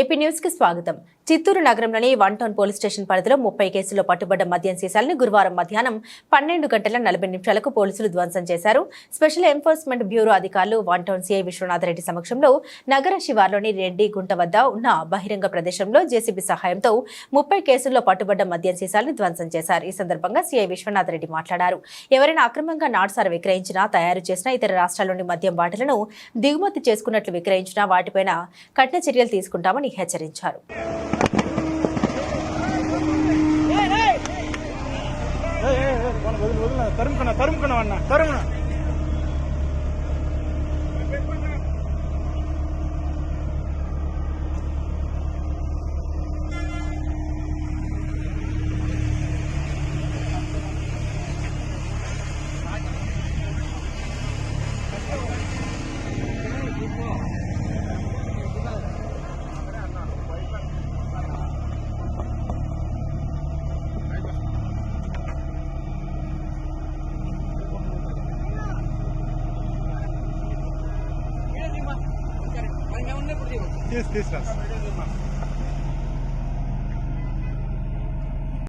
AP న్యూస్కి స్వాగతం. చిత్తూరు నగరంలోని వన్ టౌన్ పోలీస్ స్టేషన్ పరిధిలో ముప్పై కేసుల్లో పట్టుబడ్డ మద్యం సీసాలను గురువారం మధ్యాహ్నం పన్నెండు గంటల నలభై నిమిషాలకు పోలీసులు ధ్వంసం చేశారు. స్పెషల్ ఎన్ఫోర్స్మెంట్ బ్యూరో అధికారులు వన్ టౌన్ సీఐ విశ్వనాథరెడ్డి సమక్షంలో నగర శివార్లోని రెడ్డి గుంట వద్ద ఉన్న బహిరంగ ప్రదేశంలో జేసీబీ సహాయంతో ముప్పై కేసుల్లో పట్టుబడ్డ మద్యం సీసాలను ధ్వంసం చేశారు. ఈ సందర్భంగా సీఐ విశ్వనాథరెడ్డి మాట్లాడారు. ఎవరైనా అక్రమంగా నాటుసార విక్రయించినా తయారు చేసిన ఇతర రాష్ట్రాల్లోని మద్యం బాటలను దిగుమతి చేసుకున్నట్లు విక్రయించినా వాటిపైన కఠిన చర్యలు తీసుకుంటామని హెచ్చరించారు తరుముకున్నా తరుముకున్నా అన్న తరుమున Yes, yes, yes.